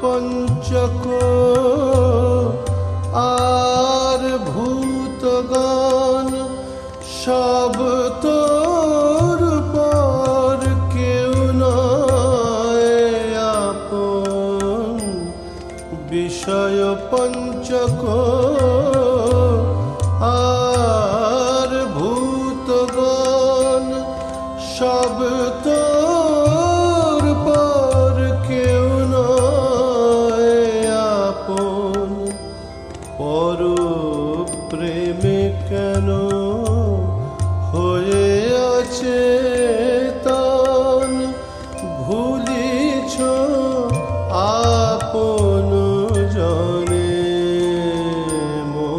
পঞ্চক। আর ভূতগণ সব আপন। বিষয় পঞ্চক। আর ভূতগণ সব তোর পর প্রেমে কেন হয়ে আছে ভুলি